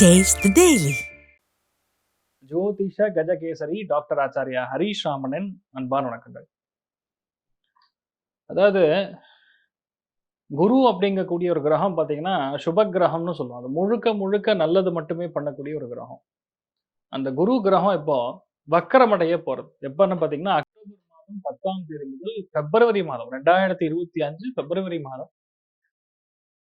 Taste daily ஜோதிஷ Gajakesari doctor Acharya Harish ராமனின் அன்பான வணக்கங்கள். அதாவது குரு அப்படிங்கக்கூடிய ஒரு கிரகம் பார்த்தீங்கன்னா சுப கிரகம்னு சொல்லுவோம். அது முழுக்க முழுக்க நல்லது மட்டுமே பண்ணக்கூடிய ஒரு கிரகம். அந்த குரு கிரகம் இப்போ வக்கரமடைய போகிறது எப்பன்னு பார்த்தீங்கன்னா அக்டோபர் மாதம் பத்தாம் தேதி முதல் பிப்ரவரி மாதம் ரெண்டாயிரத்தி இருபத்தி அஞ்சு பிப்ரவரி மாதம்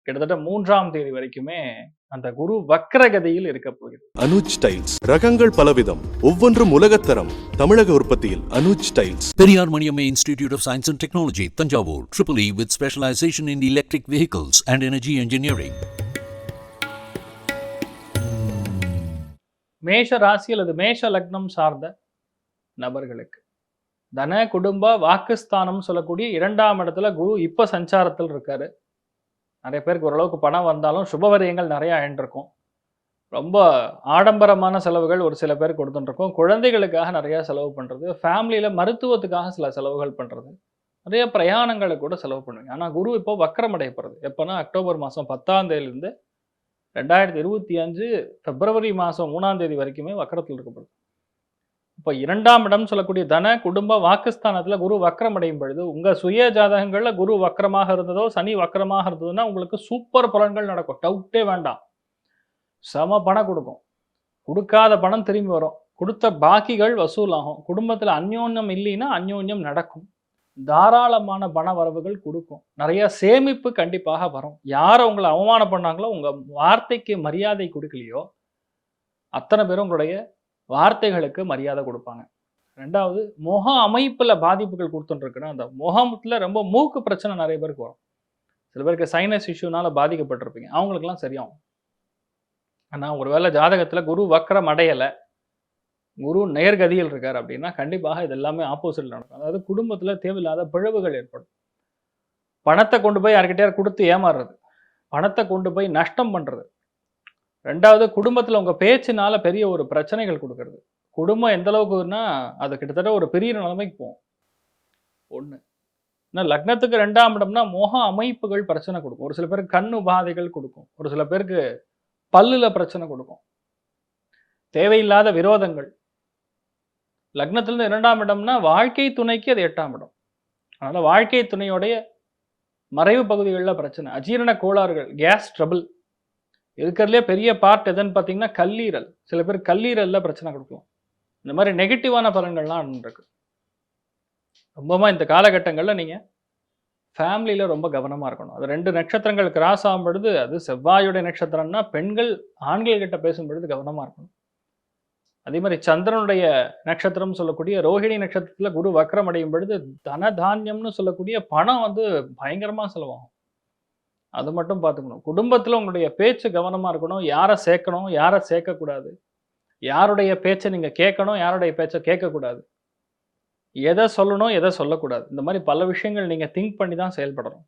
கிட்டத்தட்ட மூன்றாம் தேதி வரைக்குமே அந்த குரு வக்கரகதியில் இருக்க போகிறது. அனுஜ் டைல்ஸ் ரகங்கள் பலவிதம். ஒவ்வொன்றும் உலகத்தரம் தமிழக உற்பத்தியில் Anuj tiles. Periyar Maniamma Institute of Science and Technology, Tanjavur, Triple E with specialization in electric vehicles and energy engineering. மேஷ ராசி அல்லது மேஷ லக்னம் சார்ந்த நபர்களுக்கு தன குடும்ப வாக்குஸ்தானம் சொல்லக்கூடிய இரண்டாம் இடத்துல குரு இப்ப சஞ்சாரத்தில் இருக்காரு. நிறைய பேருக்கு ஓரளவுக்கு பணம் வந்தாலும் சுபவரியங்கள் நிறைய ஆயின்றிருக்கும். ரொம்ப ஆடம்பரமான செலவுகள் ஒரு சில பேர் கொடுத்துட்டுருக்கோம் குழந்தைகளுக்காக நிறையா செலவு பண்ணுறது ஃபேமிலியில் மருத்துவத்துக்காக சில செலவுகள் பண்ணுறது நிறைய பிரயாணங்களை கூட செலவு பண்ணுவீங்க. ஆனால் குரு இப்போ வக்கரம் அடையப்படுறது எப்போனா அக்டோபர் மாதம் பத்தாந்தேதியிலேருந்து ரெண்டாயிரத்தி இருபத்தி அஞ்சு பிப்ரவரி மாதம் மூணாம் தேதி வரைக்குமே வக்கரத்தில் இருக்கப்படுது. இப்போ இரண்டாம் இடம் சொல்லக்கூடிய தன குடும்ப வாக்குஸ்தானத்தில் குரு வக்கரம் அடையும் பொழுது உங்கள் சுய ஜாதகங்களில் குரு வக்கரமாக இருந்ததோ சனி வக்கரமாக இருந்ததுன்னா உங்களுக்கு சூப்பர் பலன்கள் நடக்கும். டவுட்டே வேண்டாம். செம பணம் கொடுக்கும். கொடுக்காத பணம் திரும்பி வரும். கொடுத்த பாக்கிகள் வசூலாகும். குடும்பத்தில் அந்யோன்யம் இல்லைன்னா அந்யோன்யம் நடக்கும். தாராளமான பண வரவுகள் கொடுக்கும். நிறைய சேமிப்பு கண்டிப்பாக வரும். யார் உங்களை அவமானம் பண்ணாங்களோ உங்கள் வார்த்தைக்கு மரியாதை கொடுக்கலையோ அத்தனை பேரும் உங்களுடைய வார்த்தைகளுக்கு மரியாதை கொடுப்பாங்க. ரெண்டாவது முக அமைப்பில் பாதிப்புகள் கொடுத்துட்டுருக்குன்னா அந்த முகத்தில் ரொம்ப மூக்கு பிரச்சனை நிறைய பேருக்கு வரும். சில பேருக்கு சைனஸ் இஷ்யூனால பாதிக்கப்பட்டிருப்பீங்க. அவங்களுக்குலாம் சரியாகும். ஆனால் ஒருவேளை ஜாதகத்தில் குரு வக்கரம் அடையலை குரு நேர்கதியில் இருக்கார் அப்படின்னா கண்டிப்பாக இது எல்லாமே ஆப்போசிட் நடக்கும். அதாவது குடும்பத்தில் தேவையில்லாத பிழவுகள் ஏற்படும். பணத்தை கொண்டு போய் யார்கிட்டயார் கொடுத்து ஏமாறுறது. பணத்தை கொண்டு போய் நஷ்டம் பண்ணுறது ரெண்டாவது குடும்பத்தில் உங்கள் பேச்சினால பெரிய ஒரு பிரச்சனைகள் கொடுக்கறது. குடும்பம் எந்த அளவுக்குனா அது கிட்டத்தட்ட ஒரு பெரிய நிலைமைக்கு போகும். ஒன்று ஏன்னா லக்னத்துக்கு ரெண்டாம் இடம்னா முக அமைப்புகள் பிரச்சனை கொடுக்கும். ஒரு சில பேருக்கு கண் உபாதைகள் கொடுக்கும். ஒரு சில பேருக்கு பல்லில் பிரச்சனை கொடுக்கும். தேவையில்லாத விரோதங்கள். லக்னத்திலிருந்து இரண்டாம் இடம்னா வாழ்க்கை துணைக்கு அது எட்டாம் இடம். அதனால் வாழ்க்கை துணையோடைய மறைவு பகுதிகளில் பிரச்சனை. அஜீரண கோளாறுகள் கேஸ் ட்ரபிள். இருக்கிறதுலே பெரிய பார்ட் எதுன்னு பார்த்தீங்கன்னா கல்லீரல். சில பேர் கல்லீரலில் பிரச்சனை கொடுக்கும் இந்த மாதிரி நெகட்டிவான பலன்கள்லாம் இருக்கு. ரொம்பமா இந்த காலகட்டங்களில் நீங்கள் ஃபேமிலியில் ரொம்ப கவனமாக இருக்கணும். அது ரெண்டு நட்சத்திரங்கள் கிராஸ் ஆகும் பொழுது அது செவ்வாயுடைய நட்சத்திரம்னா பெண்கள் ஆண்கள் கிட்ட பேசும் பொழுது கவனமாக இருக்கணும். அதே மாதிரி சந்திரனுடைய நட்சத்திரம் சொல்லக்கூடிய ரோஹிணி நட்சத்திரத்தில் குரு வக்ரம் அடையும் பொழுது தன தானியம்னு சொல்லக்கூடிய பணம் வந்து பயங்கரமாக செலவாகும். அது மட்டும் பார்த்துக்கணும். குடும்பத்தில் உங்களுடைய பேச்சு கவனமாக இருக்கணும். யாரை சேர்க்கணும் யாரை சேர்க்கக்கூடாது. யாருடைய பேச்சை நீங்கள் கேட்கணும் யாருடைய பேச்சை கேட்கக்கூடாது. எதை சொல்லணும் எதை சொல்லக்கூடாது. இந்த மாதிரி பல விஷயங்கள் நீங்கள் திங்க் பண்ணி தான் செயல்படணும்.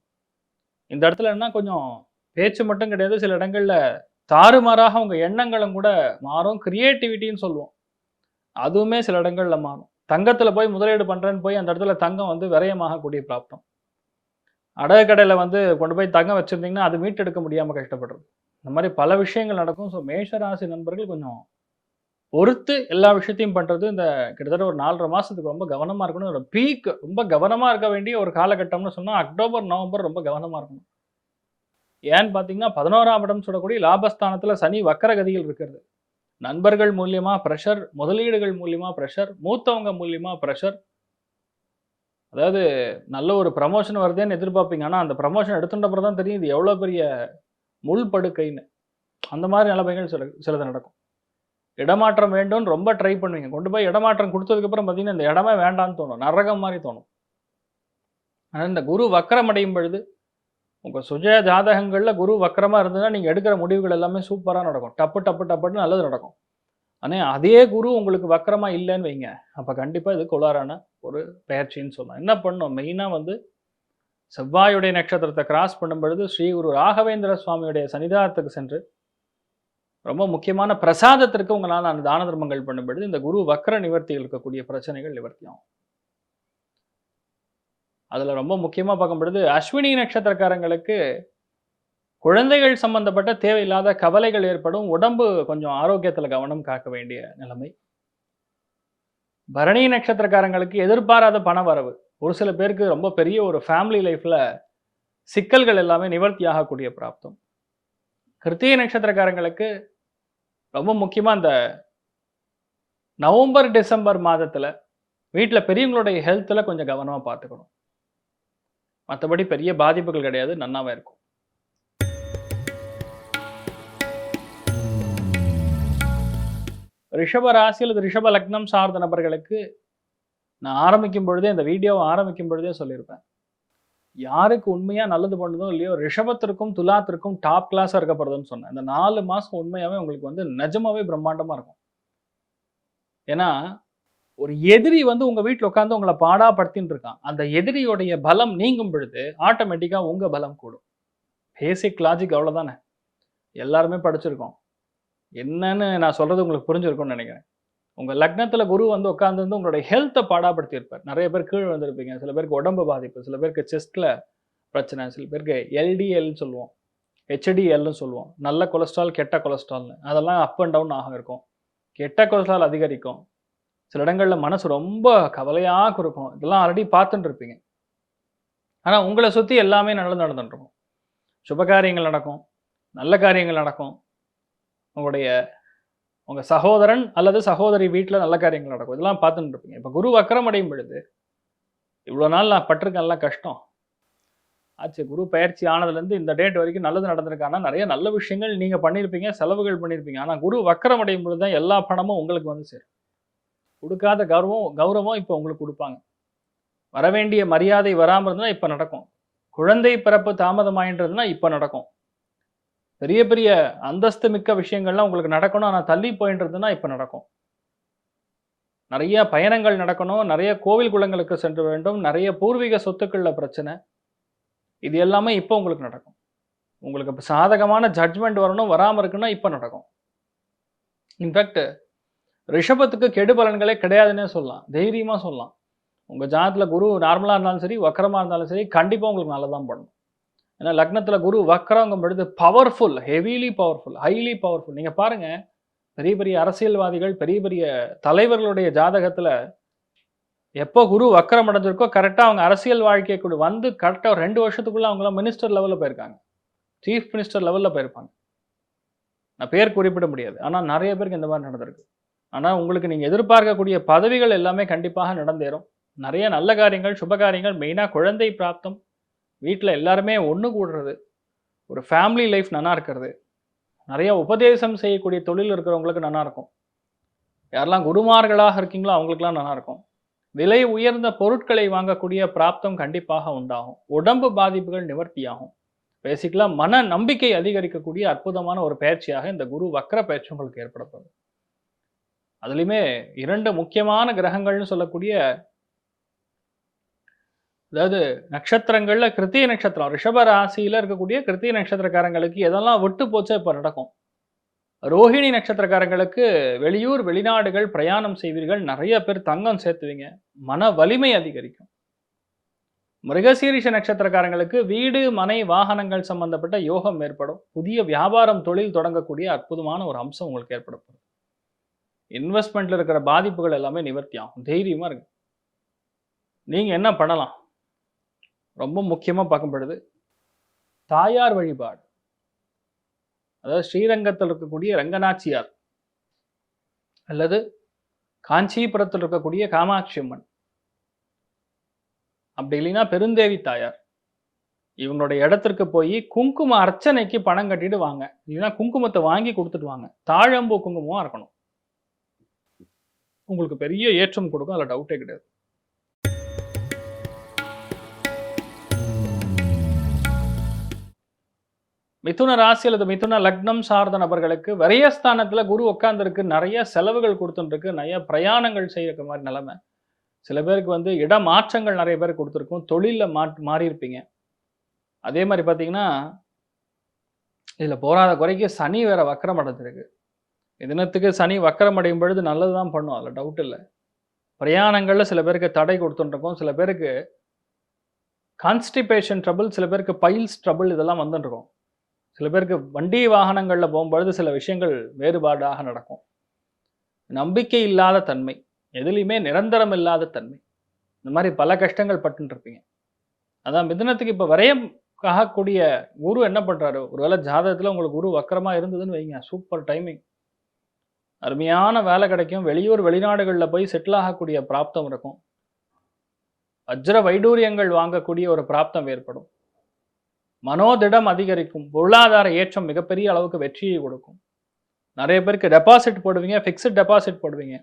இந்த இடத்துல என்ன கொஞ்சம் பேச்சு மட்டும் கிடையாது. சில இடங்களில் தாறுமாறாக உங்கள் எண்ணங்களும் கூட மாறும். கிரியேட்டிவிட்டின்னு சொல்லுவோம். அதுவுமே சில இடங்களில் மாறும். தங்கத்தில் போய் முதலீடு பண்ணுறேன்னு போய் அந்த இடத்துல தங்கம் வந்து விரயமாகக்கூடிய பிராப்தம். அடகு கடையில் வந்து கொண்டு போய் தங்கம் வச்சுருந்தீங்கன்னா அது மீட்டெடுக்க முடியாமல் கஷ்டப்படுறது. இந்த மாதிரி பல விஷயங்கள் நடக்கும். ஸோ மேஷராசி நண்பர்கள் கொஞ்சம் பொறுத்து எல்லா விஷயத்தையும் பண்ணுறது இந்த கிட்டத்தட்ட ஒரு நாலரை மாதத்துக்கு ரொம்ப கவனமாக இருக்கணும். இதோட பீக் ரொம்ப கவனமாக இருக்க வேண்டிய ஒரு காலகட்டம்னு சொன்னால் அக்டோபர் நவம்பர் ரொம்ப கவனமாக இருக்கணும். ஏன்னு பார்த்தீங்கன்னா பதினோராம் இடம் சொல்லக்கூடிய லாபஸ்தானத்தில் சனி வக்கரகதியில் இருக்கிறது. நண்பர்கள் மூலியமாக ப்ரெஷர் முதலீடுகள் மூலியமாக ப்ரெஷர் மூத்தவங்க மூலியமாக ப்ரெஷர் அதாவது நல்ல ஒரு ப்ரமோஷன் வருதேன்னு எதிர்பார்ப்பீங்க. ஆனால் அந்த ப்ரமோஷன் எடுத்துட்டப்பறம் தான் தெரியும் இது எவ்வளோ பெரிய முள் படுக்கைன்னு. அந்த மாதிரி நிலைமைகள் சில சிலது நடக்கும். இடமாற்றம் வேண்டும்னு ரொம்ப ட்ரை பண்ணுவீங்க. கொண்டு போய் இடமாற்றம் கொடுத்ததுக்கப்புறம் பார்த்தீங்கன்னா இந்த இடமே வேண்டாம்னு தோணும். நரகம் மாதிரி தோணும். ஆனால் இந்த குரு வக்கரம் அடையும் பொழுது உங்கள் சுஜ ஜாதகங்களில் குரு வக்கரமாக இருந்ததுன்னா நீங்கள் எடுக்கிற முடிவுகள் எல்லாமே சூப்பராக நடக்கும். டப்பு டப்பு டப்புன்னு நல்லது நடக்கும். ஆனால் அதே குரு உங்களுக்கு வக்கரமாக இல்லைன்னு வைங்க. அப்போ கண்டிப்பாக இது கொலாரான ஒரு பெயர்ச்சின்னு சொல்லலாம். என்ன பண்ணும் மெயினாக வந்து செவ்வாயுடைய நட்சத்திரத்தை கிராஸ் பண்ணும் பொழுது ஸ்ரீ குரு ராகவேந்திர சுவாமியுடைய சன்னிதானத்துக்கு சென்று ரொம்ப முக்கியமான பிரசாதத்திற்கு உங்களால் அந்த தான தர்மங்கள் பண்ணும் பொழுது இந்த குரு வக்கர நிவர்த்தியில் இருக்கக்கூடிய பிரச்சனைகள் நிவர்த்தி ஆகும் அதில் ரொம்ப முக்கியமாக பார்க்கும் பொழுது அஸ்வினி நட்சத்திரக்காரங்களுக்கு குழந்தைகள் சம்பந்தப்பட்ட தேவையில்லாத கவலைகள் ஏற்படும். உடம்பு கொஞ்சம் ஆரோக்கியத்தில் கவனம் காக்க வேண்டிய நிலைமை. பரணி நட்சத்திரக்காரங்களுக்கு எதிர்பாராத பண வரவு. ஒரு சில பேருக்கு ரொம்ப பெரிய ஒரு ஃபேமிலி லைஃப்பில் சிக்கல்கள் எல்லாமே நிவர்த்தி ஆகக்கூடிய பிராப்தம். கிருத்திகை நட்சத்திரக்காரங்களுக்கு ரொம்ப முக்கியமாக இந்த நவம்பர் டிசம்பர் மாதத்தில் வீட்டில் பெரியவங்களுடைய ஹெல்த்தில் கொஞ்சம் கவனமாக பார்த்துக்கணும். மற்றபடி பெரிய பாதிப்புகள் கிடையாது. நன்னாவே இருக்கும். ரிஷப ராசி அல்லது ரிஷப லக்னம் சார்ந்த நபர்களுக்கு நான் ஆரம்பிக்கும் பொழுதே இந்த வீடியோவை ஆரம்பிக்கும் பொழுதே சொல்லியிருப்பேன். யாருக்கு உண்மையாக நல்லது பண்ணுதோ இல்லையோ ரிஷபத்திற்கும் துலாத்திற்கும் டாப் கிளாஸாக இருக்கப்படுதுன்னு சொன்னேன். இந்த நாலு மாதம் உண்மையாகவே உங்களுக்கு வந்து நிஜமாவே பிரம்மாண்டமாக இருக்கும். ஏன்னா ஒரு எதிரி வந்து உங்கள் வீட்டில் உட்காந்து உங்களை பாடாப்படுத்தின்னு இருக்கான். அந்த எதிரியோடைய பலம் நீங்கும் பொழுது ஆட்டோமேட்டிக்காக உங்கள் பலம் கூடும். பேசிக் லாஜிக் அவ்வளோதானே எல்லாருமே படிச்சிருக்கோம். என்னன்னு நான் சொல்கிறது உங்களுக்கு புரிஞ்சிருக்கும்னு நினைக்கிறேன். உங்கள் லக்னத்தில் குரு வந்து உட்காந்துருந்து உங்களுடைய ஹெல்த்தை பாடாப்படுத்தியிருப்பார். நிறைய பேர் கீழே வந்திருப்பீங்க சில பேருக்கு உடம்பு பாதிப்பு சில பேருக்கு செஸ்ட்டில் பிரச்சனை சில பேருக்கு எல்டிஎல்னு சொல்லுவோம். ஹெச்டிஎல்னு சொல்லுவோம். நல்ல கொலஸ்ட்ரால் கெட்ட கொலஸ்ட்ரால்னு அதெல்லாம் அப் அண்ட் டவுன் ஆக இருக்கும். கெட்ட கொலஸ்ட்ரால் அதிகரிக்கும். சில இடங்களில் மனசு ரொம்ப கவலையாக இருக்கும். இதெல்லாம் ஆல்ரெடி பார்த்துட்டு இருப்பீங்க. ஆனால் உங்களை சுற்றி எல்லாமே நல்லது நடந்துட்டுருக்கும் சுப காரியங்கள் நடக்கும். நல்ல காரியங்கள் நடக்கும். உங்களுடைய உங்கள் சகோதரன் அல்லது சகோதரி வீட்டில் நல்ல காரியங்கள் நடக்கும். இதெல்லாம் பார்த்துட்டு இருப்பீங்க. இப்போ குரு வக்கரம் அடையும் பொழுது இவ்வளோ நாள் நான் பட்டிருக்கேன்லாம் கஷ்டம். ஆச்சு குரு பயிற்சி ஆனதுலேருந்து இந்த டேட் வரைக்கும் நல்லது நடந்திருக்கானா நிறைய நல்ல விஷயங்கள் நீங்கள் பண்ணியிருப்பீங்க செலவுகள் பண்ணியிருப்பீங்க. ஆனால் குரு வக்கரம் அடையும் பொழுது தான் எல்லா பணமும் உங்களுக்கு வந்து சேரும். கொடுக்காத கௌரவம் கௌரவம் இப்போ உங்களுக்கு கொடுப்பாங்க. வர வேண்டிய மரியாதை வராமல் இருந்ததுன்னா இப்போ நடக்கும். குழந்தை பிறப்பு தாமதமாயின்றதுன்னா இப்போ நடக்கும். பெரிய பெரிய அந்தஸ்து மிக்க விஷயங்கள்லாம் உங்களுக்கு நடக்கணும். ஆனால் தள்ளி போயின்றதுன்னா இப்போ நடக்கும். நிறைய பயணங்கள் நடக்கணும். நிறைய கோவில் குளங்களுக்கு சென்று வேண்டும். நிறைய பூர்வீக சொத்துக்களில் பிரச்சனை. இது எல்லாமே இப்போ உங்களுக்கு நடக்கும். உங்களுக்கு இப்போ சாதகமான ஜட்ஜ்மெண்ட் வரணும். வராமல் இருக்குன்னா இப்போ நடக்கும். இன்ஃபேக்ட் ரிஷபத்துக்கு கெடு பலன்களே கிடையாதுன்னே சொல்லலாம். தைரியமாக சொல்லலாம். உங்கள் ஜாதத்தில் குரு நார்மலாக இருந்தாலும் சரி வக்கரமாக இருந்தாலும் சரி கண்டிப்பாக உங்களுக்கு நல்லதான் பண்ணணும். ஏன்னா லக்னத்தில் குரு வக்கரங்கும் பொழுது powerful heavily powerful highly powerful நீங்கள் பாருங்கள் பெரிய பெரிய அரசியல்வாதிகள் பெரிய பெரிய தலைவர்களுடைய ஜாதகத்தில் எப்போ குரு வக்கரம் அடைஞ்சிருக்கோ கரெக்டாக அவங்க அரசியல் வாழ்க்கையை கூட வந்து கரெக்டாக ரெண்டு வருஷத்துக்குள்ளே அவங்களாம் மினிஸ்டர் லெவலில் போயிருக்காங்க. சீஃப் மினிஸ்டர் லெவலில் போயிருப்பாங்க. நான் பேர் குறிப்பிட முடியாது. ஆனால் நிறைய பேருக்கு இந்த மாதிரி நடந்திருக்கு. ஆனால் உங்களுக்கு நீங்கள் எதிர்பார்க்கக்கூடிய பதவிகள் எல்லாமே கண்டிப்பாக நடந்தேறும். நிறைய நல்ல காரியங்கள் சுப காரியங்கள் மெயினாக குழந்தை பிராப்தம் வீட்டில் எல்லாருமே ஒன்று கூடுறது. ஒரு ஃபேமிலி லைஃப் நல்லா இருக்கிறது. நிறையா உபதேசம் செய்யக்கூடிய தொழில் இருக்கிறவங்களுக்கு நல்லா இருக்கும். யாரெல்லாம் குருமார்களாக இருக்கீங்களோ அவங்களுக்குலாம் நல்லா இருக்கும். விலை உயர்ந்த பொருட்களை வாங்கக்கூடிய பிராப்தம் கண்டிப்பாக உண்டாகும். உடம்பு பாதிப்புகள் நிவர்த்தியாகும். பேசிக்கலாக மன நம்பிக்கை அதிகரிக்கக்கூடிய அற்புதமான ஒரு பயிற்சியாக இந்த குரு வக்கர பயிற்சி உங்களுக்கு ஏற்பட போகுது அதுலேயுமே இரண்டு முக்கியமான கிரகங்கள்னு சொல்லக்கூடிய அதாவது நட்சத்திரங்கள்ல கிருத்திய நட்சத்திரம் ரிஷப ராசியில இருக்கக்கூடிய கிருத்திய நட்சத்திரக்காரங்களுக்கு எதெல்லாம் விட்டு போச்சோ இப்போ நடக்கும்? ரோஹிணி நட்சத்திரக்காரங்களுக்கு வெளியூர் வெளிநாடுகள் பிரயாணம் செய்வீர்கள் நிறைய பேர் தங்கம் சேர்த்துவீங்க மன வலிமை அதிகரிக்கும். மிருகசீரிஷ நட்சத்திரக்காரங்களுக்கு வீடு மனை வாகனங்கள் சம்பந்தப்பட்ட யோகம் ஏற்படும். புதிய வியாபாரம் தொழில் தொடங்கக்கூடிய அற்புதமான ஒரு அம்சம் உங்களுக்கு ஏற்படப்படும் இன்வெஸ்ட்மெண்ட்ல இருக்கிற பாதிப்புகள் எல்லாமே நிவர்த்தி ஆகும். தைரியமா இருக்கு நீங்க என்ன பண்ணலாம்? ரொம்ப முக்கியமாக பார்க்கப்படுது. தாயார் வழிபாடு. அதாவது ஸ்ரீரங்கத்தில் இருக்கக்கூடிய ரங்கநாச்சியார் அல்லது காஞ்சிபுரத்தில் இருக்கக்கூடிய காமாட்சி அம்மன். அப்படி இல்லைன்னா பெருந்தேவி தாயார். இவங்களுடைய இடத்திற்கு போய் குங்கும அர்ச்சனைக்கு பணம் கட்டிட்டு வாங்க இல்லைன்னா குங்குமத்தை வாங்கி கொடுத்துட்டு வாங்க. தாழம்பூ குங்குமமா இருக்கணும். உங்களுக்கு பெரிய ஏற்றம் கொடுக்கும். அதில் டவுட்டே கிடையாது. மிதுன ராசி அல்லது மிதுன லக்னம் சார்ந்த நபர்களுக்கு விரயஸ்தானத்துல குரு உட்காந்துருக்கு நிறைய செலவுகள் கொடுத்துருக்கு நிறைய பிரயாணங்கள் செய்யற மாதிரி நிலமை. சில பேருக்கு வந்து இட மாற்றங்கள் நிறைய பேர் கொடுத்துருக்கும் தொழிலில் மா மாறியிருப்பீங்க. அதே மாதிரி பார்த்தீங்கன்னா இதில் போராத குறைக்கு சனி வேற வக்கரம் அடைஞ்சிருக்கு. தினத்துக்கு சனி வக்கரம் அடையும் பொழுது நல்லது தான் பண்ணும் அதில் டவுட் இல்லை. பிரயாணங்களில் சில பேருக்கு தடை கொடுத்துட்டுருக்கோம் சில பேருக்கு கான்ஸ்டிபேஷன் ட்ரபிள் சில பேருக்கு பைல்ஸ் ட்ரபிள் இதெல்லாம் வந்துட்டுருக்கும். சில பேருக்கு வண்டி வாகனங்களில் போகும்பொழுது சில விஷயங்கள் வேறுபாடாக நடக்கும். நம்பிக்கை இல்லாத தன்மை எதுலேயுமே நிரந்தரம் இல்லாத தன்மை. இந்த மாதிரி பல கஷ்டங்கள் பட்டுருப்பீங்க அதான் மிதனத்துக்கு இப்போ வரையம் ஆகக்கூடிய குரு என்ன பண்ணுறாரு ஒருவேளை ஜாதகத்தில் உங்களுக்கு குரு வக்கரமாக இருந்ததுன்னு வைங்க. Super timing. அருமையான வேலை கிடைக்கும். வெளியூர் வெளிநாடுகளில் போய் செட்டில் ஆகக்கூடிய பிராப்தம் இருக்கும். வஜ்ர வைடூரியங்கள் வாங்கக்கூடிய ஒரு பிராப்தம் ஏற்படும். மனோதிடம் அதிகரிக்கும் பொருளாதார ஏற்றம் மிகப்பெரிய அளவுக்கு வெற்றியை கொடுக்கும். நிறைய பேருக்கு டெபாசிட் போடுவீங்க ஃபிக்ஸ்ட் டெபாசிட் போடுவீங்க.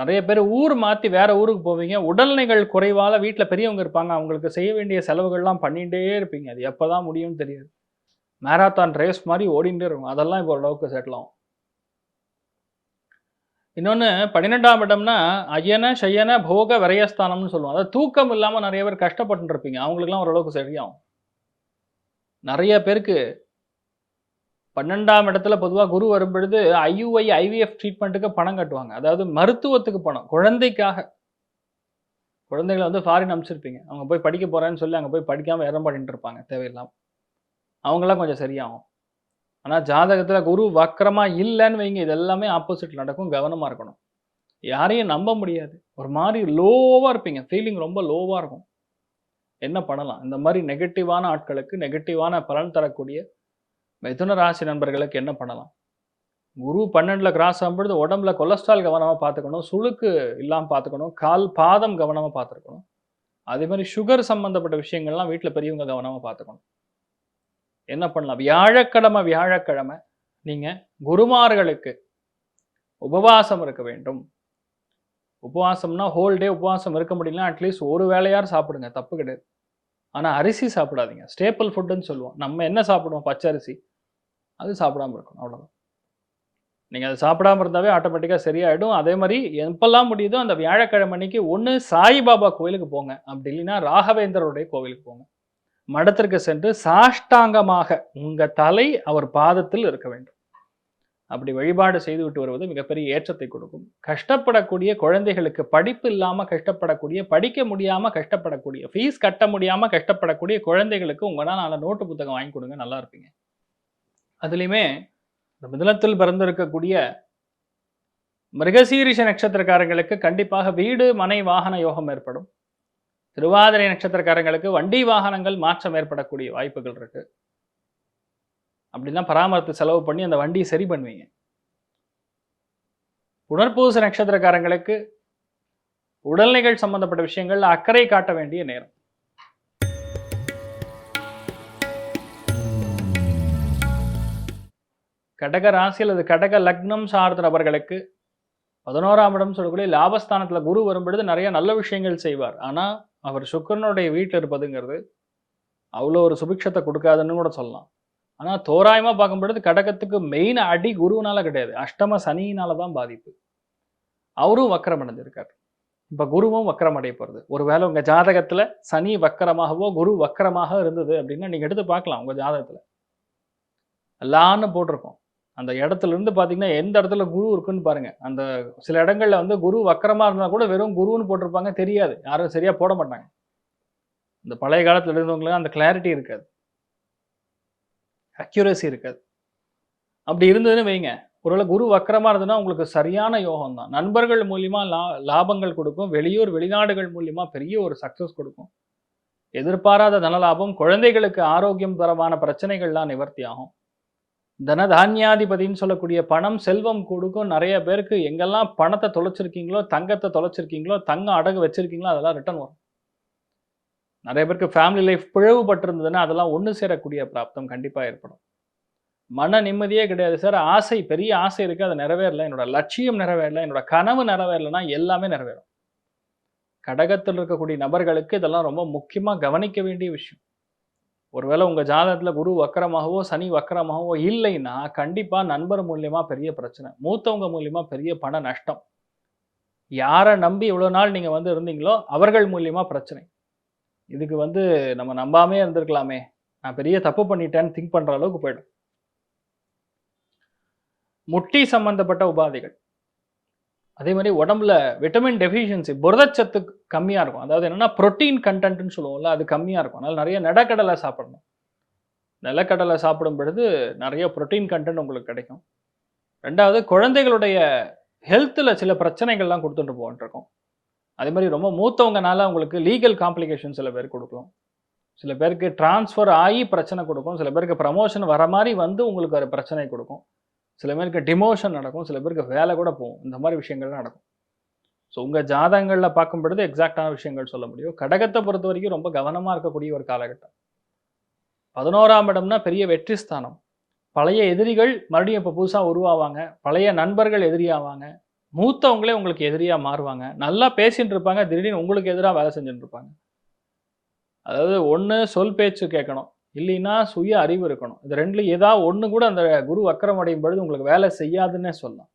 நிறைய பேர் ஊர் மாற்றி வேற ஊருக்கு போவீங்க உடல்நிலைகள் குறைவால வீட்டில் பெரியவங்க இருப்பாங்க அவங்களுக்கு செய்ய வேண்டிய செலவுகள்லாம் பண்ணிகிட்டே இருப்பீங்க. அது எப்போ தான் முடியும்னு தெரியாது. மேராத்தான் ரேஸ் மாதிரி ஓடிண்டே இருக்கும். அதெல்லாம் இப்போ ஓரளவுக்கு செட்டில் ஆகும். இன்னொன்று பன்னிரெண்டாம் இடம்னா அயன சயன போக விரயஸ்தானம்னு சொல்லுவோம் அதாவது தூக்கம் இல்லாமல் நிறைய பேர் கஷ்டப்பட்டு இருப்பீங்க. அவங்களுக்குலாம் ஓரளவுக்கு சரியாகும். நிறைய பேருக்கு பன்னெண்டாம் இடத்துல பொதுவாக குரு வரும் பொழுது ஐயுஐ ஐவிஎஃப் ட்ரீட்மெண்ட்டுக்கு பணம் கட்டுவாங்க. அதாவது மருத்துவத்துக்கு பணம். குழந்தைக்காக. குழந்தைகளை வந்து ஃபாரின் அனுப்பிச்சிருப்பீங்க. அவங்க போய் படிக்க போகிறேன்னு சொல்லி அங்கே போய் படிக்காமல் இடம் பண்ணிட்டு இருப்பாங்க. தேவையில்லாம. அவங்களாம் கொஞ்சம் சரியாகும். ஆனால் ஜாதகத்தில் குரு வக்கரமாக இல்லைன்னு வைங்க. இது எல்லாமே ஆப்போசிட் நடக்கும். கவனமாக இருக்கணும். யாரையும் நம்ப முடியாது. ஒரு மாதிரி லோவாக இருப்பீங்க. ஃபீலிங் ரொம்ப லோவாக இருக்கும். என்ன பண்ணலாம்? இந்த மாதிரி நெகட்டிவான ஆட்களுக்கு நெகட்டிவான பலன் தரக்கூடிய மிதுன ராசி நண்பர்களுக்கு என்ன பண்ணலாம்? குரு பன்னெண்டில் கிராஸ் ஆகும்பொழுது உடம்புல கொலஸ்ட்ரால் கவனமாக பார்த்துக்கணும். சுளுக்கு இல்லாமல் பார்த்துக்கணும். கால் பாதம் கவனமாக பார்த்துருக்கணும். அதே மாதிரி சுகர் சம்மந்தப்பட்ட விஷயங்கள்லாம் வீட்டில் பெரியவங்க கவனமாக பார்த்துக்கணும். என்ன பண்ணலாம்? வியாழக்கிழமை வியாழக்கிழமை நீங்கள் குருமார்களுக்கு உபவாசம் இருக்க வேண்டும். உபவாசம்னா ஹோல் டே உபவாசம் இருக்க முடியல அட்லீஸ்ட் ஒரு வேலையார் சாப்பிடுங்க. தப்பு கிடையாது. ஆனால் அரிசி சாப்பிடாதீங்க. ஸ்டேப்பிள் ஃபுட்டுன்னு சொல்லுவோம். நம்ம என்ன சாப்பிடுவோம்? பச்சரிசி அது சாப்பிடாம இருக்கணும். அவ்வளோதான் நீங்கள் அது சாப்பிடாம இருந்தாவே ஆட்டோமேட்டிக்காக சரியாயிடும். அதே மாதிரி எப்பெல்லாம் முடியுதோ அந்த வியாழக்கிழமை அன்னைக்கு ஒன்று சாய்பாபா கோயிலுக்கு போங்க. அப்படி இல்லைன்னா ராகவேந்தருடைய கோவிலுக்கு போங்க. மடத்திற்கு சென்று சாஷ்டாங்கமாக உங்கள் தலை அவர் பாதத்தில் இருக்க வேண்டும். அப்படி வழிபாடு செய்துவிட்டு வருவது மிகப்பெரிய ஏற்றத்தை கொடுக்கும். கஷ்டப்படக்கூடிய குழந்தைகளுக்கு படிப்பு இல்லாமல் கஷ்டப்படக்கூடிய படிக்க முடியாமல் கஷ்டப்படக்கூடிய ஃபீஸ் கட்ட முடியாமல் கஷ்டப்படக்கூடிய குழந்தைகளுக்கு உங்களால் நல்ல நோட்டு புத்தகம் வாங்கி கொடுங்க நல்லா இருப்பீங்க. அதுலேயுமே இந்த மிதனத்தில் பிறந்திருக்கக்கூடிய மிருகசீரிஷ நட்சத்திரக்காரங்களுக்கு கண்டிப்பாக வீடு மனை வாகன யோகம் ஏற்படும். திருவாதிரை நட்சத்திரக்காரங்களுக்கு வண்டி வாகனங்கள் மாற்றம் ஏற்படக்கூடிய வாய்ப்புகள் இருக்கு. அப்படிலாம் பராமரித்து செலவு பண்ணி அந்த வண்டியை சரி பண்ணுவீங்க. புனர்பூச நட்சத்திரக்காரங்களுக்கு உடல்நிலைகள் சம்பந்தப்பட்ட விஷயங்கள் அக்கறை காட்ட வேண்டிய நேரம். கடக ராசி அல்லது கடக லக்னம் சார்ந்த நபர்களுக்கு பதினோராம் இடம் சொல்லக்கூடிய லாபஸ்தானத்துல குரு வரும்பொழுது நிறைய நல்ல விஷயங்கள் செய்வார். ஆனா அவர் சுக்கரனுடைய வீட்டில் இருப்பதுங்கிறது அவ்வளோ ஒரு சுபிக்ஷத்தை கொடுக்காதுன்னு கூட சொல்லலாம். ஆனால் தோராயமாக பார்க்கும் பொழுது கடகத்துக்கு மெயின் அடி குருவினால கிடையாது. அஷ்டம சனியினால தான் பாதிப்பு. அவரும் வக்கரம் இப்போ குருவும் வக்கரம் அடைய போறது. ஒருவேளை உங்கள் ஜாதகத்தில் சனி வக்கரமாகவோ குரு வக்கரமாக இருந்தது அப்படின்னா நீங்கள் எடுத்து பார்க்கலாம் உங்கள் ஜாதகத்தில். எல்லான்னு போட்டிருக்கோம். அந்த இடத்துல இருந்து பார்த்தீங்கன்னா எந்த இடத்துல குரு இருக்குன்னு பாருங்க. அந்த சில இடங்கள்ல வந்து குரு வக்கரமாக இருந்தால் கூட வெறும் குருன்னு போட்டிருப்பாங்க தெரியாது. யாரும் சரியாக போட மாட்டாங்க. இந்த பழைய காலத்தில் இருந்தவங்களுக்கு அந்த கிளாரிட்டி இருக்காது. அக்யூரசி இருக்காது. அப்படி இருந்ததுன்னு வைங்க. ஒருவேளை குரு வக்கரமாக இருந்ததுன்னா உங்களுக்கு சரியான யோகம் தான் நண்பர்கள் மூலியமாக லா லாபங்கள் கொடுக்கும். வெளியூர் வெளிநாடுகள் மூலியமாக பெரிய ஒரு சக்ஸஸ் கொடுக்கும். எதிர்பாராத தனலாபம் குழந்தைகளுக்கு ஆரோக்கியம் தரமான பிரச்சனைகள்லாம் நிவர்த்தி ஆகும். தனதானியாதிபதின்னு சொல்லக்கூடிய பணம் செல்வம் கொடுக்கும். நிறைய பேருக்கு எங்கெல்லாம் பணத்தை தொலைச்சிருக்கீங்களோ தங்கத்தை தொலைச்சிருக்கீங்களோ தங்கம் அடகு வச்சிருக்கீங்களோ அதெல்லாம் ரிட்டர்ன் வரும். நிறைய பேருக்கு ஃபேமிலி லைஃப் பிளவுபட்டிருந்ததுன்னா அதெல்லாம் ஒன்று சேரக்கூடிய பிராப்தம் கண்டிப்பாக ஏற்படும். மன நிம்மதியே கிடையாது சார். ஆசை பெரிய ஆசை இருக்குது அது நிறைவேறல. என்னோட லட்சியம் நிறைவேறல என்னோட கனவு நிறைவேறலைன்னா எல்லாமே நிறைவேறும். கடகத்தில் இருக்கக்கூடிய நபர்களுக்கு இதெல்லாம் ரொம்ப முக்கியமாக கவனிக்க வேண்டிய விஷயம். ஒருவேளை உங்கள் ஜாதகத்தில் குரு வக்கரமாகவோ சனி வக்கரமாகவோ இல்லைன்னா கண்டிப்பாக நண்பர் மூலியமாக பெரிய பிரச்சனை. மூத்தவங்க மூலியமாக பெரிய பண நஷ்டம். யாரை நம்பி இவ்வளோ நாள் நீங்கள் வந்து இருந்தீங்களோ அவர்கள் மூலியமாக பிரச்சனை. இதுக்கு வந்து நம்ம நம்பாமே இருந்திருக்கலாமே. நான் பெரிய தப்பு பண்ணிட்டேன்னு திங்க் பண்ணுற அளவுக்கு போயிடும். முட்டி சம்பந்தப்பட்ட உபாதைகள். அதே மாதிரி உடம்புல விட்டமின் டெஃபிஷியன்சி புரதச்சத்து கம்மியாக இருக்கும். அதாவது என்னென்னா புரோட்டீன் கண்டென்ட்னு சொல்லுவோம்ல அது கம்மியாக இருக்கும். அதனால் நிறைய நிலக்கடலை சாப்பிடணும். நிலக்கடலை சாப்பிடும் பொழுது நிறைய புரோட்டீன் கண்டென்ட் உங்களுக்கு கிடைக்கும். ரெண்டாவது குழந்தைகளுடைய ஹெல்த்தில் சில பிரச்சனைகள்லாம் கொடுத்துட்டு போகன்றிருக்கோம் அதே மாதிரி ரொம்ப மூத்தவங்கனால உங்களுக்கு லீகல் காம்ப்ளிகேஷன் சில பேர் கொடுக்கும் சில பேருக்கு டிரான்ஸ்ஃபர் ஆகி பிரச்சனை கொடுக்கும். சில பேருக்கு ப்ரமோஷன் வர மாதிரி வந்து உங்களுக்கு ஒரு பிரச்சனை கொடுக்கும். சில பேருக்கு டிமோஷன் நடக்கும். சில பேருக்கு வேலை கூட போகும். இந்த மாதிரி விஷயங்கள்லாம் நடக்கும். ஸோ உங்கள் ஜாதகங்களில் பார்க்கும் பொழுது எக்ஸாக்டான விஷயங்கள் சொல்ல முடியும். கடகத்தை பொறுத்த வரைக்கும் ரொம்ப கவனமாக இருக்கக்கூடிய ஒரு காலகட்டம். பதினோராம் இடம்னா பெரிய வெற்றி ஸ்தானம். பழைய எதிரிகள் மறுபடியும் இப்போ புதுசாக உருவாவாங்க. பழைய நண்பர்கள் எதிரியாவாங்க. மூத்தவங்களே உங்களுக்கு எதிரியாக மாறுவாங்க. நல்லா பேசிகிட்டு இருப்பாங்க திடீர்னு உங்களுக்கு எதிராக வேலை செஞ்சுட்டு இருப்பாங்க. அதாவது ஒன்று சொல் பேச்சு கேட்கணும் இல்லைன்னா சுய அறிவு இருக்கணும். இது ரெண்டுல ஏதாவது ஒன்று கூட அந்த குரு வக்கரம் அடையும் பொழுது உங்களுக்கு வேலை செய்யாதுன்னே சொல்லலாம்.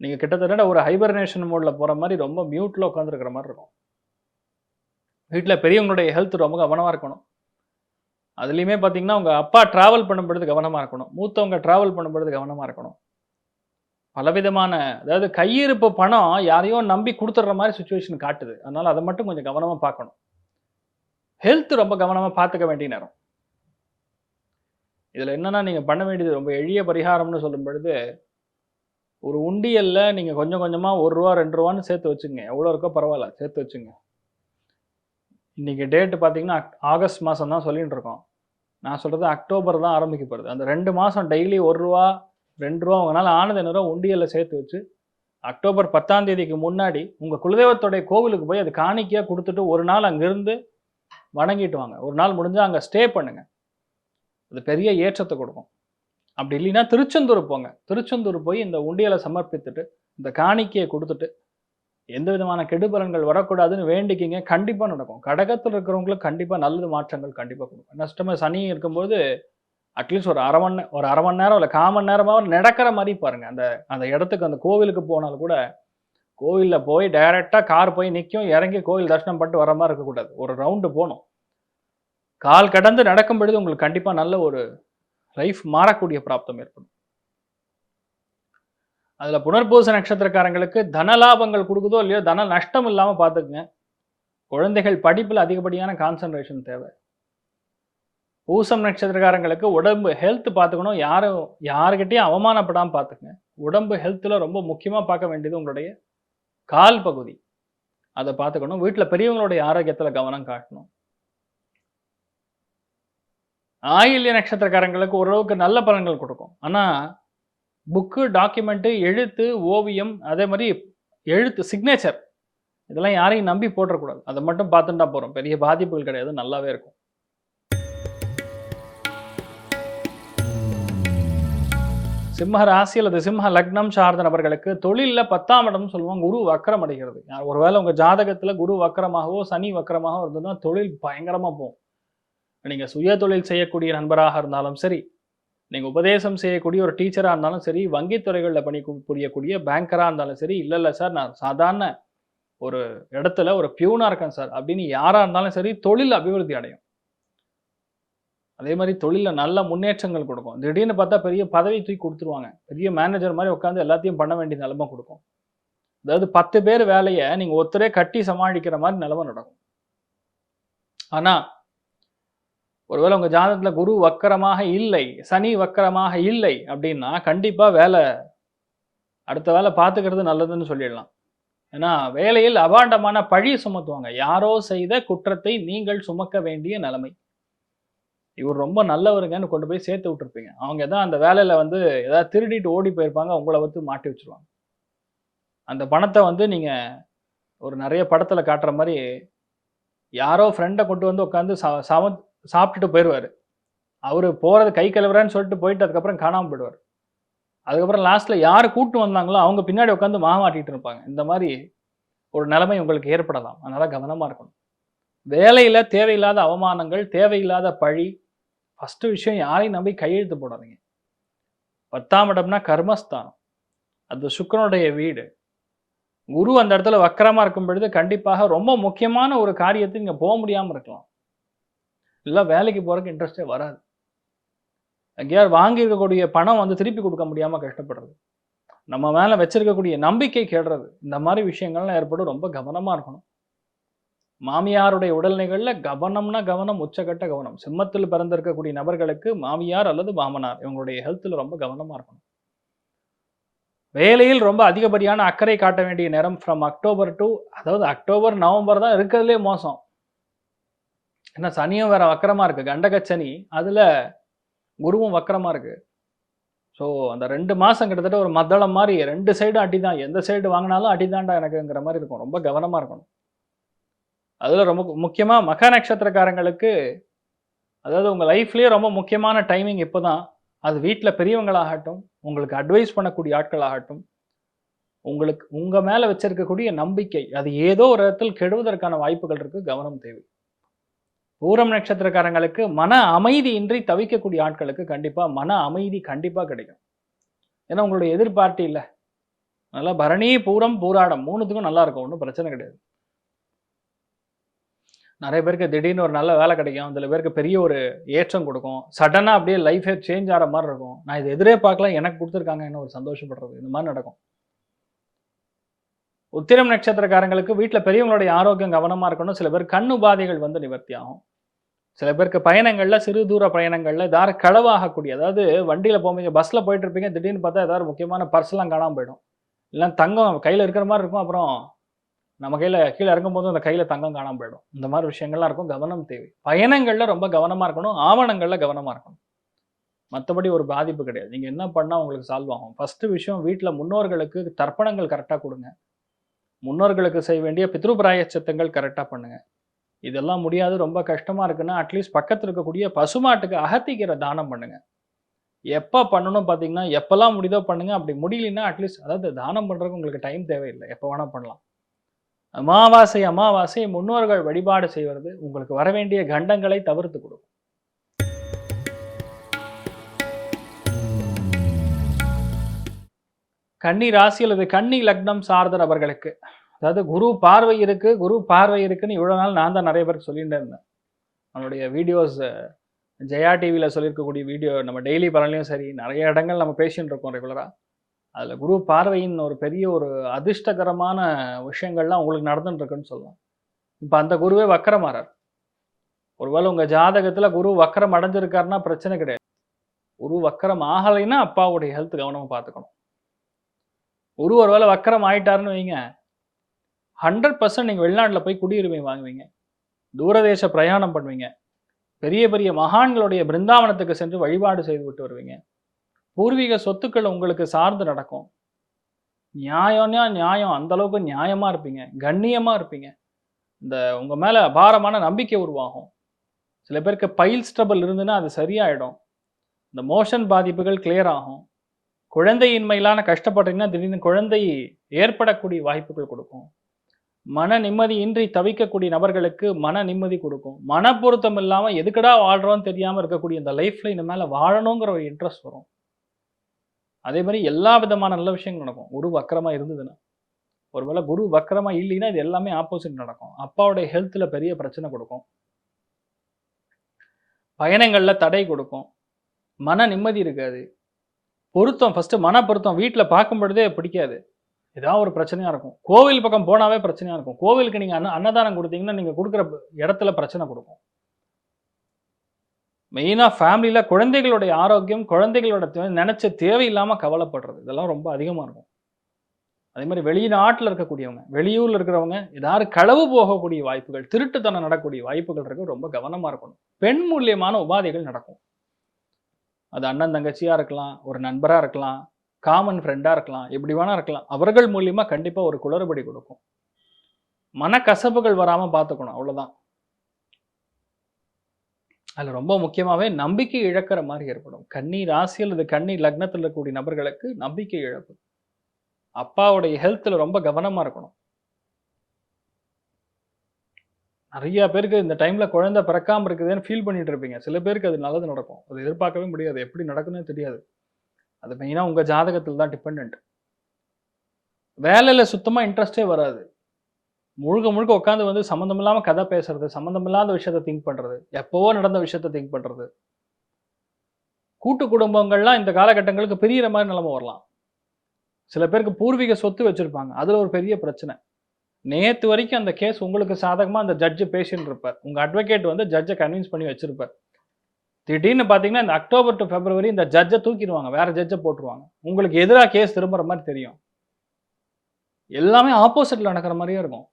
நீங்கள் கிட்டத்தட்ட ஒரு ஹைபர்னேஷன் மோடில் போகிற மாதிரி ரொம்ப மியூட்டில் உட்காந்துருக்கிற மாதிரி இருக்கும். வீட்டில் பெரியவங்களுடைய ஹெல்த் ரொம்ப கவனமாக இருக்கணும். அதுலேயுமே பார்த்தீங்கன்னா உங்கள் அப்பா ட்ராவல் பண்ணும்பொழுது கவனமாக இருக்கணும். மூத்தவங்க ட்ராவல் பண்ணும்பொழுது கவனமாக இருக்கணும். பலவிதமான அதாவது கையிருப்பு பணம் யாரையோ நம்பி கொடுத்துட்ற மாதிரி சுச்சுவேஷன் காட்டுது. அதனால் அதை மட்டும் கொஞ்சம் கவனமாக பார்க்கணும். ஹெல்த் ரொம்ப கவனமாக பார்த்துக்க வேண்டிய நேரம். இதில் என்னென்னா நீங்கள் பண்ண வேண்டியது ரொம்ப எளிய பரிகாரம்னு சொல்லும் பொழுது ஒரு உண்டியல்ல நீங்கள் கொஞ்சம் கொஞ்சமாக ஒரு ரூபா ரெண்டு ரூபான்னு சேர்த்து வச்சுங்க. எவ்வளோ இருக்கோ பரவாயில்ல சேர்த்து வச்சுங்க. இன்றைக்கி டேட்டு பார்த்தீங்கன்னா அக்- ஆகஸ்ட் மாதம் தான் சொல்லிகிட்டு இருக்கோம். நான் சொல்கிறது அக்டோபர் தான் ஆரம்பிக்கப்படுது அந்த ரெண்டு மாதம் டெய்லி ஒரு ரூபா ரெண்டு ரூபா உங்களால் ஆனது என்ன ரூபா? உண்டியலில் சேர்த்து வச்சு அக்டோபர் பத்தாம் தேதிக்கு முன்னாடி உங்கள் குலதெய்வத்துடைய கோவிலுக்கு போய் அது காணிக்கையாக கொடுத்துட்டு ஒரு நாள் அங்கேருந்து வணங்கிட்டு வாங்க. ஒரு நாள் முடிஞ்சால் அங்கே ஸ்டே பண்ணுங்க. அது பெரிய ஏற்றத்தை கொடுக்கும். அப்படி இல்லைன்னா திருச்செந்தூர் போங்க. திருச்செந்தூர் போய் இந்த உண்டியலை சமர்ப்பித்துட்டு இந்த காணிக்கையை கொடுத்துட்டு எந்த விதமான கெடுபலன்கள் வரக்கூடாதுன்னு வேண்டிக்கிங்க. கண்டிப்பாக நடக்கும். கடகத்தில் இருக்கிறவங்களுக்கு கண்டிப்பாக நல்லது மாற்றங்கள் கண்டிப்பாக கொடுக்கும். நஷ்டமாக சனி இருக்கும்போது அட்லீஸ்ட் ஒரு அரை மணி ஒரு அரை மணி நேரம் இல்லை காமன் மணி நேரமாக நடக்கிற மாதிரி பாருங்கள் அந்த அந்த இடத்துக்கு அந்த கோவிலுக்கு போனாலும் கூட கோவிலில் போய் டைரெக்டாக கார் போய் நிற்கும் இறங்கி கோவில் தரிசனம் பண்ணிட்டு வர மாதிரி இருக்கக்கூடாது. ஒரு ரவுண்டு போகணும். கால் கடந்து நடக்கும் பொழுது உங்களுக்கு கண்டிப்பாக நல்ல ஒரு லைஃப் மாறக்கூடிய பிராப்தம் ஏற்படும். அதில் புனர்பூச நட்சத்திரக்காரங்களுக்கு தன லாபங்கள் கொடுக்குதோ இல்லையோ தன நஷ்டம் இல்லாமல் பார்த்துக்குங்க. குழந்தைகள் படிப்பில் அதிகப்படியான கான்சன்ட்ரேஷன் தேவை. பூசம் நட்சத்திரக்காரங்களுக்கு உடம்பு ஹெல்த் பார்த்துக்கணும். யாரும் யாருக்கிட்டையும் அவமானப்படாமல் பார்த்துக்குங்க. உடம்பு ஹெல்த்தில் ரொம்ப முக்கியமாக பார்க்க வேண்டியது உங்களுடைய கால் பகுதி. அதை பார்த்துக்கணும். வீட்டில் பெரியவங்களுடைய ஆரோக்கியத்தில் கவனம் காட்டணும். ஆயில்ய நட்சத்திரக்காரங்களுக்கு ஓரளவுக்கு நல்ல பலன்கள் கொடுக்கும். ஆனால் புக்கு டாக்குமெண்ட்டு எழுத்து ஓவியம் அதே மாதிரி எழுத்து சிக்னேச்சர் இதெல்லாம் யாரையும் நம்பி போட்டுறக்கூடாது. அதை மட்டும் பார்த்துட்டா போகிறோம் பெரிய பாதிப்புகள் கிடையாது. நல்லாவே இருக்கும். சிம்ம ராசி அல்லது சிம்ம லக்னம் சார்ந்த நபர்களுக்கு தொழிலில் பத்தாம் இடம்னு சொல்லுவோம். குரு வக்கரம் அடைகிறது. ஒருவேளை உங்கள் ஜாதகத்தில் குரு வக்கரமாகவோ சனி வக்கரமாகவோ இருந்ததுன்னா தொழில் பயங்கரமாக போகும். நீங்கள் சுய தொழில் செய்யக்கூடிய நண்பராக இருந்தாலும் சரி நீங்கள் உபதேசம் செய்யக்கூடிய ஒரு டீச்சராக இருந்தாலும் சரி வங்கித்துறைகளில் பணி புரியக்கூடிய பேங்கராக இருந்தாலும் சரி இல்லை இல்லை சார் நான் சாதாரண ஒரு இடத்துல ஒரு பியூனாக இருக்கேன் சார் அப்படின்னு யாராக இருந்தாலும் சரி தொழில் அபிவிருத்தி அடையும். அதே மாதிரி தொழிலில் நல்ல முன்னேற்றங்கள் கொடுக்கும். திடீர்னு பார்த்தா பெரிய பதவி தூக்கி கொடுத்துருவாங்க. பெரிய மேனேஜர் மாதிரி உட்காந்து எல்லாத்தையும் பண்ண வேண்டிய நிலமை கொடுக்கும். அதாவது பத்து பேர் வேலையை நீங்கள் ஒருத்தரே கட்டி சமாளிக்கிற மாதிரி நிலமை நடக்கும். ஆனால் ஒருவேளை உங்கள் ஜாதகத்தில் குரு வக்கரமாக இல்லை சனி வக்கரமாக இல்லை அப்படின்னா கண்டிப்பாக வேலை அடுத்த வேலை பார்த்துக்கிறது நல்லதுன்னு சொல்லிடலாம். ஏன்னா வேலையில் அபாண்டமான பழி சுமத்துவாங்க. யாரோ செய்த குற்றத்தை நீங்கள் சுமக்க வேண்டிய நிலைமை. இவர் ரொம்ப நல்லவருங்கன்னு கொண்டு போய் சேர்த்து விட்டுருப்பீங்க. அவங்க தான் அந்த வேலையில் வந்து ஏதாவது திருடிட்டு ஓடி போயிருப்பாங்க உங்களை வந்து மாட்டி வச்சிருவாங்க. அந்த பணத்தை வந்து நீங்கள் ஒரு நிறைய படத்தில் காட்டுற மாதிரி யாரோ ஃப்ரெண்டை கொண்டு வந்து உட்காந்து ச சம சாப்பிட்டுட்டு போயிடுவார் அவர் போகிறது கை கழுவுறான்னு சொல்லிட்டு போயிட்டு அதுக்கப்புறம் காணாமல் போயிடுவார். அதுக்கப்புறம் லாஸ்ட்டில் யார் கூட்டு வந்தாங்களோ அவங்க பின்னாடி உட்காந்து மாமாட்டிட்டு இருப்பாங்க. இந்த மாதிரி ஒரு நிலைமை உங்களுக்கு ஏற்படலாம். அதனால் கவனமாக இருக்கணும். வேலையில் தேவையில்லாத அவமானங்கள் தேவையில்லாத பழி ஃபஸ்ட்டு விஷயம் யாரையும் நம்பி கையெழுத்து போடாதீங்க. பத்தாம் இடம்னா கர்மஸ்தானம். அது சுக்கரனுடைய வீடு. குரு அந்த இடத்துல வக்கரமாக இருக்கும் பொழுது கண்டிப்பாக ரொம்ப முக்கியமான ஒரு காரியத்தை இங்கே போக முடியாமல் இருக்கலாம். இல்லை வேலைக்கு போகிறதுக்கு இன்ட்ரெஸ்டே வராது. எங்கேயாவது வாங்கியிருக்கக்கூடிய பணம் வந்து திருப்பி கொடுக்க முடியாமல் கஷ்டப்படுறது. நம்ம மேலே வச்சிருக்கக்கூடிய நம்பிக்கை கேடுறது. இந்த மாதிரி விஷயங்கள்லாம் ஏற்படும் ரொம்ப கவனமாக இருக்கணும். மாமியாருடைய உடல்நிலைகள்ல கவனம்னா கவனம் உச்சக்கட்ட கவனம். சிம்மத்தில் பிறந்திருக்கக்கூடிய நபர்களுக்கு மாமியார் அல்லது மாமனார் இவங்களுடைய ஹெல்த்தில் ரொம்ப கவனமாக இருக்கணும். வேலையில் ரொம்ப அதிகப்படியான அக்கறை காட்ட வேண்டிய நேரம் ஃப்ரம் அக்டோபர் டு அதாவது அக்டோபர் நவம்பர் தான் இருக்கிறதுலே மோசம். ஏன்னா சனியும் வேற வக்கரமாக இருக்கு. கண்டகச்சனி அதில் குருவும் வக்கரமாக இருக்கு. ஸோ அந்த ரெண்டு மாதம் கிட்டத்தட்ட ஒரு மத்தளம் மாதிரி ரெண்டு சைடும் அடி தான் எந்த சைடு வாங்கினாலும் அடி தாண்டா எனக்குங்கிற மாதிரி இருக்கும். ரொம்ப கவனமாக இருக்கணும். அதில் ரொம்ப முக்கியமாக மக நட்சத்திரக்காரங்களுக்கு அதாவது உங்கள் லைஃப்லேயே ரொம்ப முக்கியமான டைமிங் இப்போதான் அது வீட்டில் பெரியவங்களாகட்டும் உங்களுக்கு அட்வைஸ் பண்ணக்கூடிய ஆட்களாகட்டும் உங்களுக்கு உங்கள் மேலே வச்சிருக்கக்கூடிய நம்பிக்கை அது ஏதோ ஒரு இடத்தில் கெடுவதற்கான வாய்ப்புகள் இருக்குது கவனம் தேவை. பூரம் நட்சத்திரக்காரங்களுக்கு மன அமைதியின்றி தவிக்கக்கூடிய ஆட்களுக்கு கண்டிப்பாக மன அமைதி கண்டிப்பாக கிடைக்கும். ஏன்னா உங்களுடைய எதிர்பார்ட்டி இல்லை. நல்லா பரணி பூரம் பூராடம் மூணுத்துக்கும் நல்லா இருக்கும் ஒன்றும் பிரச்சனை கிடையாது. நிறைய பேருக்கு திடீர்னு ஒரு நல்ல வேலை கிடைக்கும். சில பேருக்கு பெரிய ஒரு ஏற்றம் கொடுக்கும். சடனாக அப்படியே லைஃபே சேஞ்ச் ஆகிற மாதிரி இருக்கும். நான் இது எதிரே பார்க்கல எனக்கு கொடுத்துருக்காங்க என்ன ஒரு சந்தோஷப்படுறது? இந்த மாதிரி நடக்கும். உத்திரம் நட்சத்திரக்காரங்களுக்கு வீட்டில் பெரியவங்களுடைய ஆரோக்கியம் கவனமாக இருக்கணும். சில பேர் கண் உபாதைகள் வந்து நிவர்த்தி ஆகும். சில பேருக்கு பயணங்களில் சிறு தூர பயணங்களில் ஏதாவது களவாகக்கூடிய அதாவது வண்டியில் போவீங்க பஸ்ஸில் போயிட்டு இருப்பீங்க திடீர்னு பார்த்தா ஏதாவது முக்கியமான பர்ஸ்லாம் காணாமல் போயிடும். இல்லை தங்கம் கையில் இருக்கிற மாதிரி இருக்கும். அப்புறம் நம்ம கையில் கீழே இறங்கும் போது அந்த கையில் தங்கம் காணாமல் போயிடும். இந்த மாதிரி விஷயங்கள்லாம் இருக்கும். கவனம் தேவை. பயணங்களில் ரொம்ப கவனமாக இருக்கணும். ஆவணங்களில் கவனமாக இருக்கணும். மற்றபடி ஒரு பாதிப்பு கிடையாது. நீங்கள் என்ன பண்ணால் உங்களுக்கு சால்வ் ஆகும். ஃபஸ்ட்டு விஷயம் வீட்டில் முன்னோர்களுக்கு தர்ப்பணங்கள் கரெக்டாக கொடுங்க. முன்னோர்களுக்கு செய்ய வேண்டிய பித்ருபிராய சித்தங்கள் கரெக்டாக பண்ணுங்கள் இதெல்லாம் முடியாது. ரொம்ப கஷ்டமாக இருக்குன்னா அட்லீஸ்ட் பக்கத்தில் இருக்கக்கூடிய பசுமாட்டுக்கு அகத்திக்கிற தானம் பண்ணுங்கள் எப்போ பண்ணணும் பார்த்தீங்கன்னா எப்போல்லாம் முடிதோ பண்ணுங்கள் அப்படி முடியலன்னா அட்லீஸ்ட் அதாவது தானம் பண்ணுறதுக்கு உங்களுக்கு டைம் தேவையில்லை. எப்போ வேணால் பண்ணலாம். அமாவாசை அமாவாசை முன்னோர்கள் வழிபாடு செய்வது உங்களுக்கு வர வேண்டிய கண்டங்களை தவிர்த்து கொடுக்கும் கன்னி ராசி அல்லது கன்னி லக்னம் சார்ந்த நபர்களுக்கு அதாவது குரு பார்வை இருக்கு குரு பார்வை இருக்குன்னு இவ்வளோ நாள் நான் தான் நிறைய பேருக்கு சொல்லிட்டு இருந்தேன். நம்மளுடைய வீடியோஸ் ஜெயா டிவியில் சொல்லியிருக்கக்கூடிய வீடியோ நம்ம டெய்லி பலன்லையும் சரி நிறைய இடங்கள் நம்ம பேசிட்டு இருக்கோம் ரெகுலராக அதில் குரு பார்வையின் ஒரு பெரிய ஒரு அதிர்ஷ்டகரமான விஷயங்கள்லாம் உங்களுக்கு நடந்துட்டுருக்குன்னு சொல்லலாம். இப்போ அந்த குருவே வக்கரமாறார். ஒருவேளை உங்கள் ஜாதகத்தில் குரு வக்கரம் அடைஞ்சிருக்காருன்னா பிரச்சனை கிடையாது. குரு வக்கரம் ஆகலைன்னா அப்பாவுடைய ஹெல்த் கவனமாக பார்த்துக்கணும். குரு ஒருவேளை வக்கரம் ஆயிட்டாருன்னு வைங்க. ஹண்ட்ரட் பர்சன்ட் நீங்கள் வெளிநாட்டில் போய் குடியுரிமை வாங்குவீங்க. தூரதேச பிரயாணம் பண்ணுவீங்க. பெரிய பெரிய மகான்களுடைய பிருந்தாவனத்துக்கு சென்று வழிபாடு செய்து விட்டு வருவீங்க. பூர்வீக சொத்துக்கள் உங்களுக்கு சார்ந்து நடக்கும். நியாயம்னா நியாயம். அந்த அளவுக்கு நியாயமா இருப்பீங்க. கண்ணியமா இருப்பீங்க. இந்த உங்க மேல அபாரமான நம்பிக்கை உருவாகும். சில பேருக்கு பைல் ஸ்ட்ரபிள் இருந்துன்னா அது சரியாயிடும். இந்த மோஷன் பாதிப்புகள் கிளியர் ஆகும். குழந்தையின்மையிலான கஷ்டப்பட்டீங்கன்னா திடீர்னு குழந்தை ஏற்படக்கூடிய வாய்ப்புகள் கொடுக்கும். மன நிம்மதியின்றி தவிக்கக்கூடிய நபர்களுக்கு மன நிம்மதி கொடுக்கும். மன பொருத்தம் இல்லாமல் எதுக்கடா வாழ்கிறோன்னு தெரியாமல் இருக்கக்கூடிய இந்த லைஃப்ல இந்த வாழணுங்கிற ஒரு இன்ட்ரெஸ்ட் வரும். அதே மாதிரி எல்லா விதமான நல்ல விஷயங்கள் நடக்கும். குரு வக்கரமாக இருந்ததுன்னா. ஒருவேளை குரு வக்கரமாக இல்லைன்னா இது எல்லாமே ஆப்போசிட் நடக்கும். அப்பாவுடைய ஹெல்த்தில் பெரிய பிரச்சனை கொடுக்கும். பயணங்களில் தடை கொடுக்கும். மன நிம்மதி இருக்காது. பொருத்தம் ஃபஸ்ட்டு மன பொருத்தம் வீட்டில் பார்க்கும் பொழுதே பிடிக்காது. ஏதாவது ஒரு பிரச்சனையாக இருக்கும். கோவில் பக்கம் போனாவே பிரச்சனையாக இருக்கும். கோவிலுக்கு நீங்கள் அன்ன அன்னதானம் கொடுத்தீங்கன்னா நீங்கள் கொடுக்குற இடத்துல பிரச்சனை கொடுக்கும். மெயினாக ஃபேமிலியில் குழந்தைகளுடைய ஆரோக்கியம் குழந்தைகளோட நினச்ச தேவையில்லாமல் கவலைப்படுறது. இதெல்லாம் ரொம்ப அதிகமாக இருக்கும். அதே மாதிரி வெளிநாட்டில் இருக்கக்கூடியவங்க வெளியூரில் இருக்கிறவங்க ஏதாவது களவு போகக்கூடிய வாய்ப்புகள் திருட்டுத்தனம் நடக்கக்கூடிய வாய்ப்புகள் இருக்கு. ரொம்ப கவனமாக இருக்கணும். பெண் மூலியமான உபாதைகள் நடக்கும். அது அண்ணன் தங்கச்சியாக இருக்கலாம் ஒரு நண்பராக இருக்கலாம் காமன் ஃப்ரெண்டாக இருக்கலாம் எப்படி வேணா இருக்கலாம். அவர்கள் மூலியமாக கண்டிப்பாக ஒரு குளறுபடி கொடுக்கும். மனக்கசப்புகள் வராமல் பார்த்துக்கணும் அவ்வளோதான் அதில் ரொம்ப முக்கியமாகவே நம்பிக்கை இழக்கிற மாதிரி ஏற்படும். கன்னி ராசி அல்லது கன்னி லக்னத்தில் இருக்கக்கூடிய நபர்களுக்கு நம்பிக்கை இழப்பு. அப்பாவுடைய ஹெல்த்தில் ரொம்ப கவனமாக இருக்கணும். நிறைய பேருக்கு இந்த டைமில் குழந்தை பிறக்காமல் இருக்குதுன்னு ஃபீல் பண்ணிட்டு இருப்பீங்க. சில பேருக்கு அது நல்லது நடக்கும். அது எதிர்பார்க்கவே முடியாது. எப்படி நடக்குன்னு தெரியாது. அது மெயினாக உங்கள் ஜாதகத்தில் தான் டிபெண்ட் வேலையில் சுத்தமாக இன்ட்ரெஸ்டே வராது. முழுக்க முழுக்க உட்காந்து வந்து சம்மந்தம் இல்லாமல் கதை பேசுறது சம்மந்தம் இல்லாத விஷயத்த திங்க் பண்ணுறது எப்போவோ நடந்த விஷயத்த திங்க் பண்ணுறது கூட்டு குடும்பங்கள்லாம் இந்த காலகட்டங்களுக்கு பிரியிற மாதிரி நிலைமை வரலாம். சில பேருக்கு பூர்வீக சொத்து வச்சுருப்பாங்க. அதில் ஒரு பெரிய பிரச்சனை. நேற்று வரைக்கும் அந்த கேஸ் உங்களுக்கு சாதகமாக அந்த ஜட்ஜு பேசின்னு இருப்பார். உங்கள் அட்வொகேட் வந்து ஜட்ஜை கன்வின்ஸ் பண்ணி வச்சுருப்பார். திடீர்னு பார்த்தீங்கன்னா இந்த அக்டோபர் டு பிப்ரவரி இந்த ஜட்ஜை தூக்கிடுவாங்க. வேறு ஜட்ஜை போட்டுருவாங்க. உங்களுக்கு எதிராக கேஸ் திரும்புகிற மாதிரி தெரியும். எல்லாமே ஆப்போசிட்டில் நடக்கிற மாதிரியே இருக்கும்.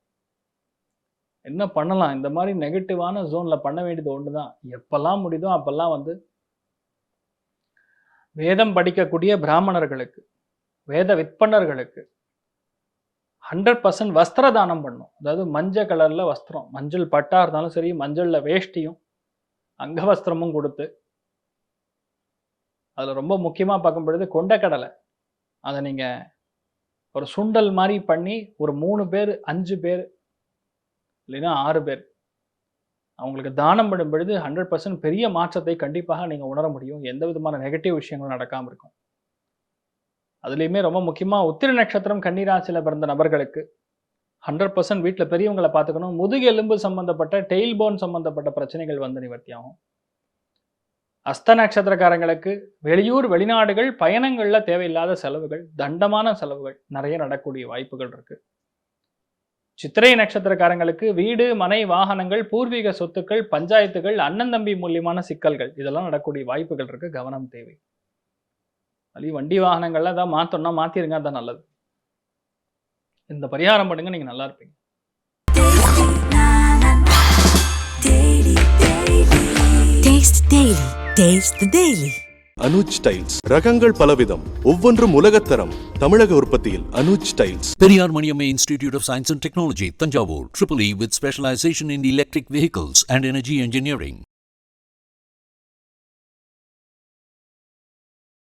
என்ன பண்ணலாம்? இந்த மாதிரி நெகட்டிவான ஜோன்ல பண்ண வேண்டியது ஒன்று தான் எப்பெல்லாம் முடியுதோ அப்பெல்லாம் வந்து வேதம் படிக்கக்கூடிய பிராமணர்களுக்கு வேத விற்பனர்களுக்கு ஹண்ட்ரட் பர்சன்ட் வஸ்திர தானம் பண்ணும். அதாவது மஞ்சள் கலரில் வஸ்திரம். மஞ்சள் பட்டா இருந்தாலும் சரி மஞ்சளில் வேஷ்டியும் அங்கவஸ்திரமும் கொடுத்து அதில் ரொம்ப முக்கியமாக பார்க்கும் பொழுது கொண்டக்கடலை அதை நீங்கள் ஒரு சுண்டல் மாதிரி பண்ணி ஒரு மூணு பேர் அஞ்சு பேர் இல்லைன்னா ஆறு பேர். அவங்களுக்கு தானம் பண்ணும் பொழுது ஹண்ட்ரட் பர்சன்ட் பெரிய மாற்றத்தை கண்டிப்பாக நீங்கள் உணர முடியும். எந்த விதமான நெகட்டிவ் விஷயங்களும் நடக்காமல் இருக்கும். அதுலேயுமே ரொம்ப முக்கியமாக உத்திர நட்சத்திரம் கன்னிராசியில் பிறந்த நபர்களுக்கு ஹண்ட்ரட் பர்சன்ட் வீட்டில் பெரியவங்களை பார்த்துக்கணும். முதுகு எலும்பு சம்மந்தப்பட்ட டெயில் போன் சம்மந்தப்பட்ட பிரச்சனைகள் வந்து நிவர்த்தி ஆகும். அஸ்த நட்சத்திரக்காரங்களுக்கு வெளியூர் வெளிநாடுகள் பயணங்களில் தேவையில்லாத செலவுகள் தண்டமான செலவுகள் நிறைய நடக்கூடிய வாய்ப்புகள் இருக்குது சித்திரை நட்சத்திரக்காரங்களுக்கு வீடு மனை வாகனங்கள் பூர்வீக சொத்துக்கள் பஞ்சாயத்துகள் அண்ணன் தம்பி மூலியமான சிக்கல்கள். இதெல்லாம் நடக்கக்கூடிய வாய்ப்புகள் இருக்கு. கவனம் தேவை. அதுலேயும் வண்டி வாகனங்கள்லாம் ஏதாவது மாற்றணும்னா மாற்றிருங்க அதான் நல்லது. இந்த பரிகாரம் பண்ணுங்க. நீங்கள் நல்லா இருப்பீங்க. Taste Daily. Taste the Daily. Anuj tiles ரகங்கள் பலவிதம் ஒவ்வொன்றும் உலகத்தரம் தமிழக உற்பத்தியில் Anuj tiles Periyar Maniammai Institute of Science and Technology Thanjavur triple E with specialisation in electric vehicles and energy engineering